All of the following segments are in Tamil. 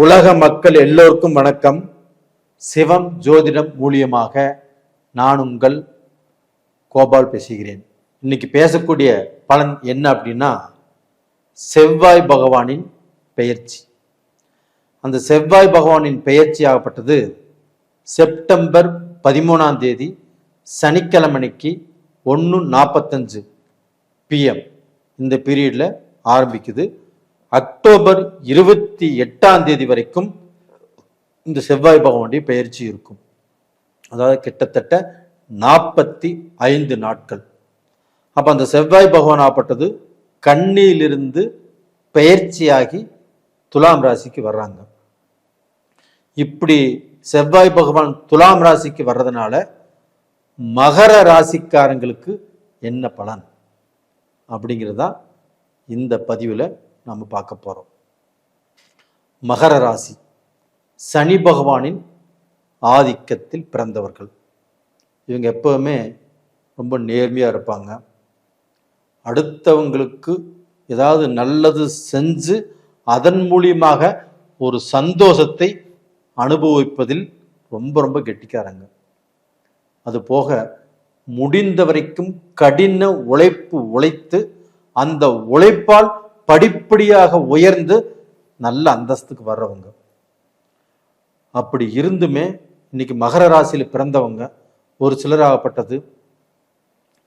உலக மக்கள் எல்லோருக்கும் வணக்கம். சிவம் ஜோதிடம் மூலியமாக நான் உங்கள் கோபால் பேசுகிறேன். இன்னைக்கு பேசக்கூடிய பலன் என்ன அப்படின்னா செவ்வாய் பகவானின் பெயர்ச்சி. அந்த செவ்வாய் பகவானின் பெயர்ச்சி ஆகப்பட்டது செப்டம்பர் பதிமூணாம் தேதி சனிக்கிழமைக்கு ஒன்று நாற்பத்தஞ்சு பிஎம் இந்த பீரியடில் ஆரம்பிக்குது. அக்டோபர் இருபத்தி எட்டாம் தேதி வரைக்கும் இந்த செவ்வாய் பகவானுடைய பயிற்சி இருக்கும். அதாவது கிட்டத்தட்ட நாற்பத்தி ஐந்து நாட்கள். அப்போ அந்த செவ்வாய் பகவான் ஆப்பட்டது கண்ணியிலிருந்து பயிற்சியாகி துலாம் ராசிக்கு வர்றாங்க. இப்படி செவ்வாய் பகவான் துலாம் ராசிக்கு வர்றதுனால மகர ராசிக்காரங்களுக்கு என்ன பலன்? அப்படிங்கிறதா இந்த பதிவில் நாம் பார்க்க போகிறோம் மகர ராசி சனி பகவானின் ஆதிக்கத்தில் பிறந்தவர்கள். இவங்க எப்பவுமே ரொம்ப நேர்மையாக இருப்பாங்க. அடுத்தவங்களுக்கு ஏதாவது நல்லது செஞ்சு அதன் மூலியமாக ஒரு சந்தோஷத்தை அனுபவிப்பதில் ரொம்ப ரொம்ப கெட்டிக்காரங்க. அது போக முடிந்த வரைக்கும் கடின உழைப்பு உழைத்து அந்த உழைப்பால் படிப்படியாக உயர்ந்து நல்ல அந்தஸ்துக்கு வர்றவங்க. அப்படி இருந்துமே இன்னைக்கு மகர ராசியில் பிறந்தவங்க ஒரு சிலராகப்பட்டது.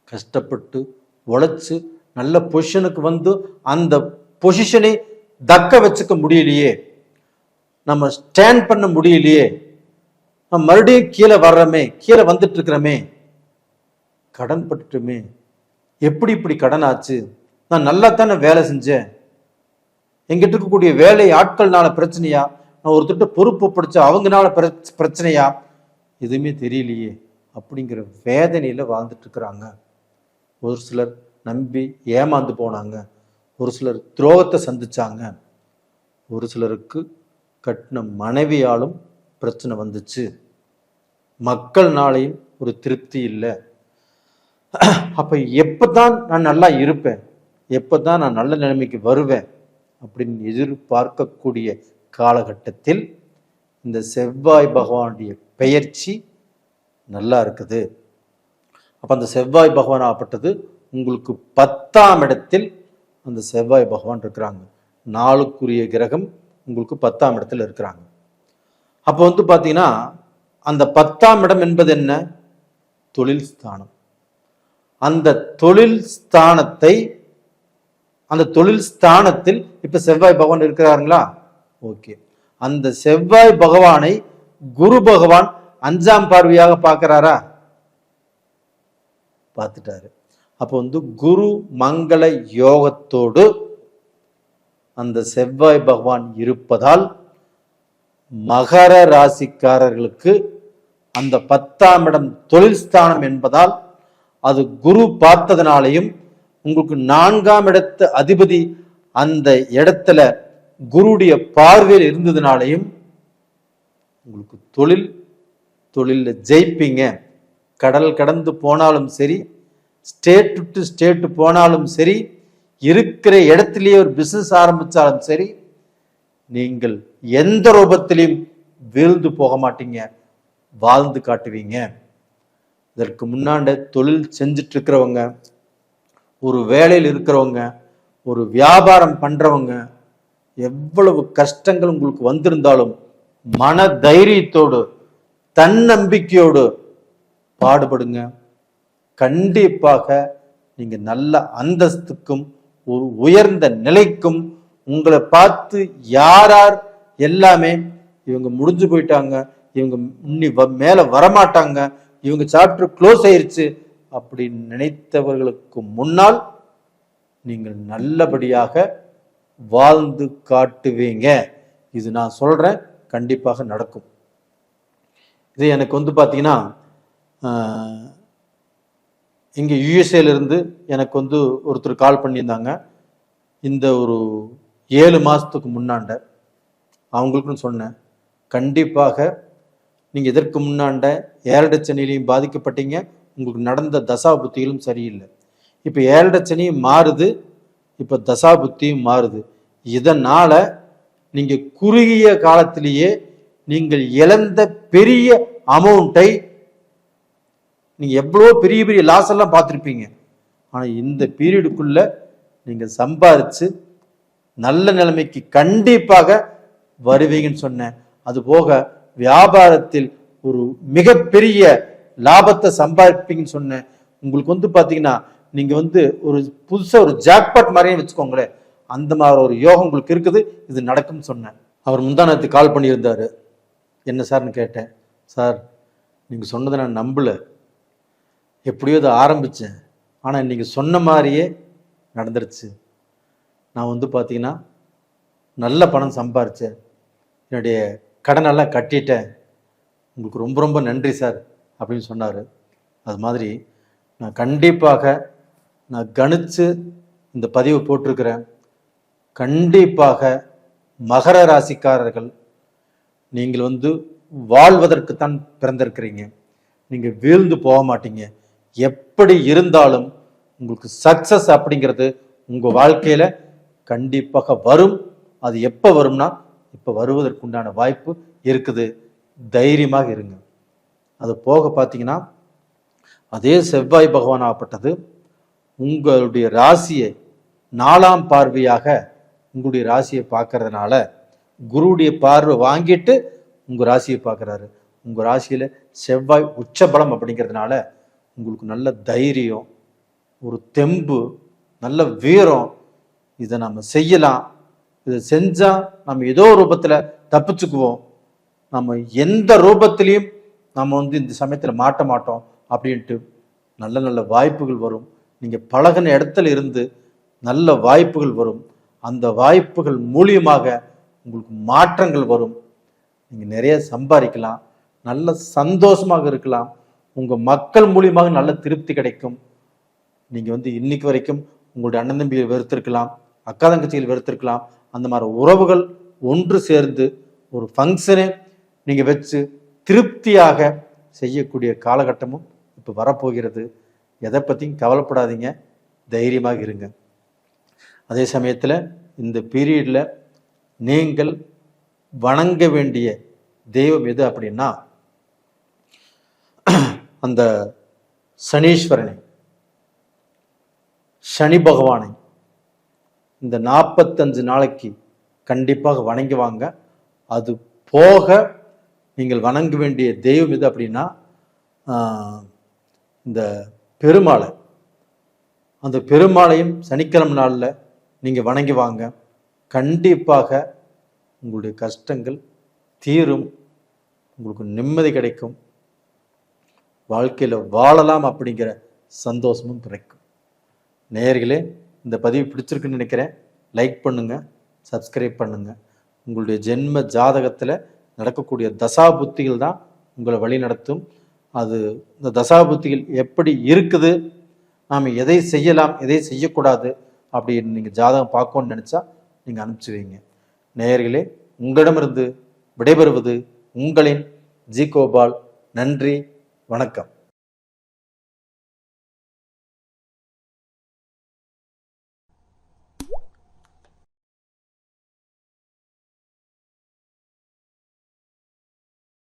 கஷ்டப்பட்டு உழைச்சு நல்ல பொசிஷனுக்கு வந்து அந்த பொசிஷனை தக்க வச்சுக்க முடியலையே. நம்ம ஸ்டாண்ட் பண்ண முடியலையே. நம்ம மறுபடியும் கீழே வர்றோமே கீழே வந்துட்டு இருக்கிறோமே. கடன் பட்டுட்டுமே. எப்படி இப்படி கடன் ஆச்சு? நான் நல்லா தானே வேலை செஞ்சேன்? எங்கிட்ட இருக்கக்கூடிய வேலை ஆட்கள்னால பிரச்சனையா? நான் ஒருத்தட்ட பொறுப்பு படிச்ச அவங்கனால பிரச்சனையா? எதுவுமே தெரியலையே. அப்படிங்கிற வேதனையில வாழ்ந்துட்டு இருக்கிறாங்க. ஒரு சிலர் நம்பி ஏமாந்து போனாங்க. ஒரு சிலர் துரோகத்தை சந்திச்சாங்க. ஒரு சிலருக்கு கட்டின மனைவியாலும் பிரச்சனை வந்துச்சு. மக்கள்னாலையும் ஒரு திருப்தி இல்லை. அப்ப எப்பதான் நான் நல்லா இருப்பேன்? எப்போ தான் நான் நல்ல நிலைமைக்கு வருவேன் அப்படின்னு எதிர்பார்க்கக்கூடிய காலகட்டத்தில் இந்த செவ்வாய் பகவானுடைய பெயர்ச்சி நல்லா இருக்குது. அப்போ அந்த செவ்வாய் பகவான் ஆகப்பட்டது உங்களுக்கு பத்தாம் இடத்தில் அந்த செவ்வாய் பகவான் இருக்கிறாங்க. நாளுக்குரிய கிரகம் உங்களுக்கு பத்தாம் இடத்துல இருக்கிறாங்க. அப்போ வந்து பார்த்தீங்கன்னா அந்த பத்தாம் இடம் என்பது என்ன? தொழில் ஸ்தானம். அந்த தொழில் ஸ்தானத்தை அந்த தொழில் ஸ்தானத்தில் இப்ப செவ்வாய் பகவான் இருக்கிறாருங்களா? ஓகே. அந்த செவ்வாய் பகவானை குரு பகவான் அஞ்சாம் பார்வையாக பார்க்கிறாரா? பார்த்துட்டாரு. அப்போ வந்து குரு மங்கள யோகத்தோடு அந்த செவ்வாய் பகவான் இருப்பதால் மகர ராசிக்காரர்களுக்கு அந்த பத்தாம் இடம் தொழில் ஸ்தானம் என்பதால் அது குரு பார்த்ததுனாலையும் உங்களுக்கு நான்காம் இடத்து அதிபதி அந்த இடத்துல குருடைய பார்வையில் இருந்ததுனாலையும் உங்களுக்கு தொழில் தொழிலில் ஜெயிப்பீங்க. கடல் கடந்து போனாலும் சரி ஸ்டேட் டு ஸ்டேட் போனாலும் சரி இருக்கிற இடத்துலயே ஒரு பிசினஸ் ஆரம்பிச்சாலும் சரி நீங்கள் எந்த ரூபத்திலையும் வீழ்ந்து போக மாட்டீங்க. வாழ்ந்து காட்டுவீங்க. இதற்கு முன்னாண்ட தொழில் செஞ்சுட்டு இருக்கிறவங்க ஒரு வேலையில் இருக்கிறவங்க ஒரு வியாபாரம் பண்றவங்க எவ்வளவு கஷ்டங்கள் உங்களுக்கு வந்திருந்தாலும் மன தைரியத்தோடு தன்னம்பிக்கையோடு பாடுபடுங்க. கண்டிப்பாக நீங்க நல்ல அந்தஸ்துக்கும் ஒரு உயர்ந்த நிலைக்கும் உங்களை பார்த்து யார் யார் எல்லாமே இவங்க முடிஞ்சு போயிட்டாங்க இவங்க இன்னி வ- மேல வரமாட்டாங்க இவங்க சாப்டர் க்ளோஸ் ஆயிருச்சு அப்படி நினைத்தவர்களுக்கு முன்னால் நீங்கள் நல்லபடியாக வாழ்ந்து காட்டுவீங்க. இது நான் சொல்கிறேன் கண்டிப்பாக நடக்கும். இது எனக்கு வந்து பார்த்தீங்கன்னா இங்கே யுஎஸ்ஏலேருந்து எனக்கு வந்து ஒருத்தர் கால் பண்ணியிருந்தாங்க. இந்த ஒரு ஏழு மாதத்துக்கு முன்னாண்ட அவங்களுக்குன்னு சொன்னேன். கண்டிப்பாக நீங்கள் இதற்கு முன்னாண்ட ஏழரை பாதிக்கப்பட்டீங்க. உங்களுக்கு நடந்த தசா புத்திகளும் சரியில்லை. இப்போ ஏழரை சனியும் மாறுது இப்போ தசா புத்தியும் மாறுது. இதனால் நீங்கள் குறுகிய காலத்திலேயே நீங்கள் இழந்த பெரிய அமௌண்ட்டை நீங்கள் எவ்வளோ பெரிய பெரிய லாஸ் எல்லாம் பார்த்துருப்பீங்க. ஆனால் இந்த பீரியடுக்குள்ளே நீங்கள் சம்பாதிச்சு நல்ல நிலைமைக்கு கண்டிப்பாக வருவீங்கன்னு சொன்னேன். அதுபோக வியாபாரத்தில் ஒரு மிகப்பெரிய லாபத்தை சம்பாதிப்பீங்கன்னு சொன்னேன். உங்களுக்கு வந்து பார்த்தீங்கன்னா நீங்கள் வந்து ஒரு புதுசாக ஒரு ஜாக்பாட் மாதிரியே வச்சுக்கோங்களேன். அந்த மாதிரி ஒரு யோகம் உங்களுக்கு இருக்குது. இது நடக்கும்னு சொன்னேன். அவர் முந்தானத்து கால் பண்ணியிருந்தார். என்ன சார்னு கேட்டேன். சார் நீங்கள் சொன்னதை நான் நம்பல. எப்படியோ இதை ஆரம்பிச்சேன். ஆனால் நீங்கள் சொன்ன மாதிரியே நடந்துருச்சு. நான் வந்து பார்த்தீங்கன்னா நல்ல பணம் சம்பாரித்தேன் என்னுடைய கடனெல்லாம் கட்டிட்டேன். உங்களுக்கு ரொம்ப ரொம்ப நன்றி சார். அப்படின்னு சொன்னார். அது மாதிரி நான் கண்டிப்பாக நான் கணித்து இந்த பதிவு போட்டிருக்கிறேன். கண்டிப்பாக மகர ராசிக்காரர்கள் நீங்கள் வந்து வாழ்வதற்குத்தான் பிறந்திருக்கிறீங்க. நீங்கள் வீழ்ந்து போக மாட்டீங்க. எப்படி இருந்தாலும் உங்களுக்கு சக்சஸ் அப்படிங்கிறது உங்கள் வாழ்க்கையில் கண்டிப்பாக வரும். அது எப்போ வரும்னா இப்போ வருவதற்குண்டான வாய்ப்பு இருக்குது. தைரியமாக இருங்க. அது போக பார்த்தீங்கன்னா அதே செவ்வாய் பகவான் ஆகப்பட்டது. உங்களுடைய ராசியை நாலாம் பார்வையாக உங்களுடைய ராசியை பார்க்கறதுனால குருவுடைய பார்வை வாங்கிட்டு உங்கள் ராசியை பார்க்குறாரு. உங்கள் ராசியில் செவ்வாய் உச்சபலம் அப்படிங்கிறதுனால உங்களுக்கு நல்ல தைரியம் ஒரு தெம்பு நல்ல வீரம் இதை நம்ம செய்யலாம். இதை செஞ்சால் நம்ம ஏதோ ரூபத்தில் தப்பிச்சுக்குவோம். நம்ம எந்த ரூபத்திலையும் நம்ம வந்து இந்த சமயத்தில் மாட்ட மாட்டோம் அப்படின்ட்டு நல்ல நல்ல வாய்ப்புகள் வரும். நீங்கள் பழகின இடத்துல இருந்து நல்ல வாய்ப்புகள் வரும். அந்த வாய்ப்புகள் மூலியமாக உங்களுக்கு மாற்றங்கள் வரும். நீங்கள் நிறைய சம்பாதிக்கலாம். நல்ல சந்தோஷமாக இருக்கலாம். உங்கள் மக்கள் மூலியமாக நல்ல திருப்தி கிடைக்கும். நீங்கள் வந்து இன்னைக்கு வரைக்கும் உங்களுடைய அண்ணன் தம்பியை வெறுத்திருக்கலாம். அக்கா தங்கச்சிகள் வெறுத்திருக்கலாம். அந்த மாதிரி உறவுகள் ஒன்று சேர்ந்து ஒரு ஃபங்க்ஷனே நீங்கள் வச்சு திருப்தியாக செய்யக்கூடிய காலகட்டமும் இப்போ வரப்போகிறது. எதை பற்றியும் கவலைப்படாதீங்க. தைரியமாக இருங்க. அதே சமயத்தில் இந்த பீரியடில் நீங்கள் வணங்க வேண்டிய தெய்வம் எது அப்படின்னா அந்த சனீஸ்வரனை சனி பகவானை இந்த நாற்பத்தஞ்சு நாளைக்கு கண்டிப்பாக வணங்கி வாங்க. அது போக நீங்கள் வணங்க வேண்டிய தெய்வம் எது அப்படின்னா இந்த பெருமாளை. அந்த பெருமாளையும் சனிக்கிழமை நாளில் நீங்கள் வணங்கி வாங்க. கண்டிப்பாக உங்களுடைய கஷ்டங்கள் தீரும். உங்களுக்கு நிம்மதி கிடைக்கும். வாழ்க்கையில் வாழலாம் அப்படிங்கிற சந்தோஷமும் கிடைக்கும். நேயர்களே இந்த பதிவு பிடிச்சிருக்குன்னு நினைக்கிறேன். லைக் பண்ணுங்கள் சப்ஸ்கிரைப் பண்ணுங்கள் உங்களுடைய ஜென்ம ஜாதகத்தில் நடக்கக்கூடிய தசா புத்திகள் தான் உங்களை வழி நடத்தும். அது இந்த தசா புத்திகள் எப்படி இருக்குது? நாம் எதை செய்யலாம்? எதை செய்யக்கூடாது? அப்படின்னு நீங்கள் ஜாதகம் பார்க்கணும்னு நினச்சா நீங்கள் அனுப்பிச்சு வைங்க நேயர்களே உங்களிடமிருந்து விடைபெறுவது உங்களின் ஜி கோபால் நன்றி வணக்கம்.